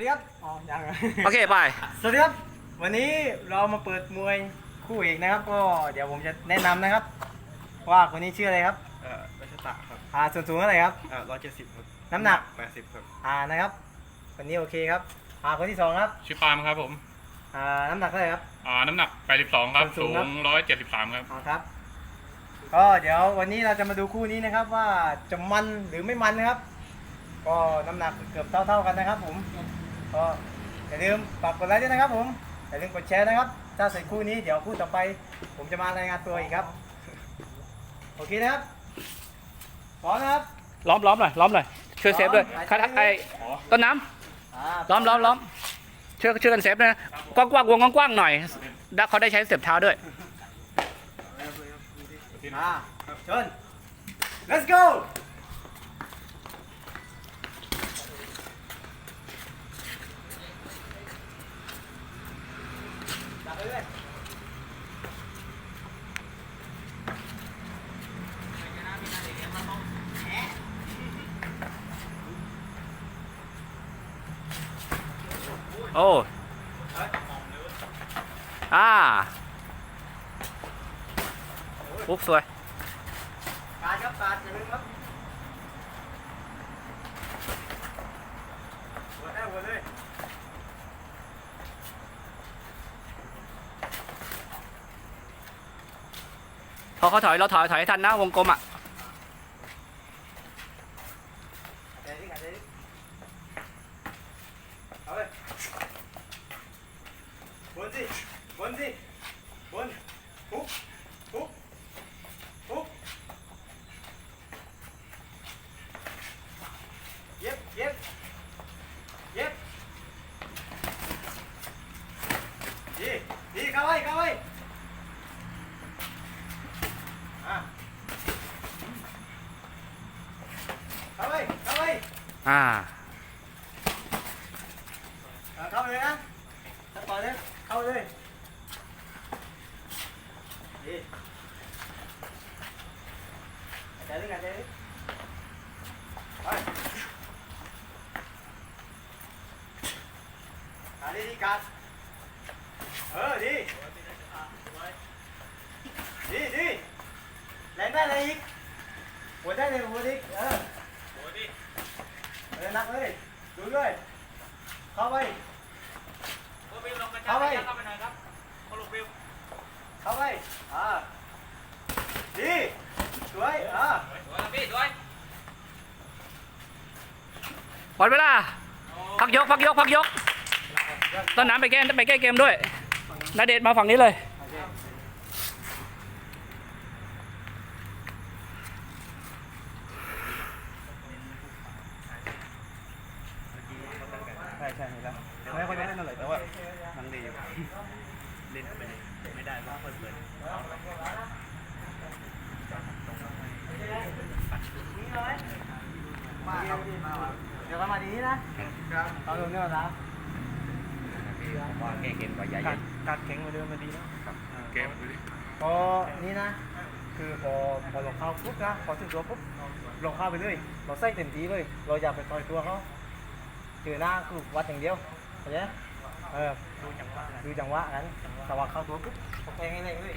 สวัสดีครับ อ๋อ ยังโอเคไป สวัสดีครับ วันนี้เรามาเปิดมวยคู่เอกนะครับ ก็เดี๋ยวผมจะแนะนำนะครับ ว่าคนนี้ชื่ออะไรครับ เอ่อรัชตะครับอ่า ส่วนสูงเท่าไหร่ครับ เอ่อร้อยเจ็ดสิบครับน้ำหนัก แปดสิบครับอ่า นะครับ คนนี้โอเคครับ อ่า คนที่สองครับ ชื่อปาล์มครับผม อ่า น้ำหนักเท่าไหร่ครับ อ่า น้ำหนัก 82 ครับ สูสูงงครับ 173 ครับ อ่าครับ ก็เดี๋ยววันนี้เราจะมาดูคู่นี้นะครับ ว่าจะมันหรือไม่มันนะครับ ก็น้ำหนักเกือบเท่าๆกันนะครับ ผม ก็อย่าลืมฝากกดไลค์ด้วยนะครับผมอย่าลืมกดแชร์นะครับ ถ้าเสร็จคู่นี้เดี๋ยวคู่ต่อไป ผมจะมารายงานตัวอีกครับ โอเคนะครับพร้อมนะครับ ล้อมล้อมหน่อยล้อมหน่อยช่วยเซฟด้วยล้อม คัดไอ้ต้นน้อ่าำล้อมล้อมล้อมช่วยช่วยกันเซฟด้วยนะกว้างกว้างวงกว้างๆหน่อยได้เขาได้ใช้เสียบเท้าด้วย อ่าเชิญ let's go จับไปเลย โอ้อ่าปุ๊บสวยการครับการอย่าลืมครับหัวได้หัวเลย พอเขาถอยเราถอยถอยให้ทันนะวงกลมอะหายใจดิหายใจดิเอาเลยบนสิบนสิบนปุ๊บปุ๊บปุ๊บเย็บเย็บเย็บดีดีเข้าไว้เข้าไว้อะ เข้าไว้เข้าไว้อ่าอะเข้าเลยนะถ้าปล่อยเลยเข้าเลยดีหายใจดิหายใจดิไปหาดีดีกัดเออดีดีดี แรงได้เลยอีกหัวได้เลยหัวดิเออหัวดิเออนักเลยดูด้วยเข้าไปเข้าไปเข้าไปอ่าดีสวยอ่าหมดเวลาพักยกพักยกพักยกต้นน้ำไปแก้ไปแก้เกมด้วยนาเดชน์มาฝั่งนี้เลย โอเค ใช่ใช่เห็นแล้วไม่ค่อยได้เล่นอะไรแต่ว่ามันดีอยู่เล่นไปไม่ได้ว่าเปิดเปิดเดี๋ยวเรามาดีนะเอาลงเนี่ยนะว่าแก้เกมกว่าใหญ่กัดกัดแข็งกว่าเดิมมาดีนะเกมดูดิพอนี่นะ คือพอพอเราเข้าปุ๊บนะพอถึงตัวปุ๊บเราเข้าไปเลย เราใส่เต็มที่เลย เราอย่าไปต่อยตัวเขา เจอหน้าคือวัดอย่างเดียวเข้าใจไหมเออดูจังหวะดูจังหวะกันแต่ว่าเข้าตัวปุ๊บเขาแทงให้แรงเลย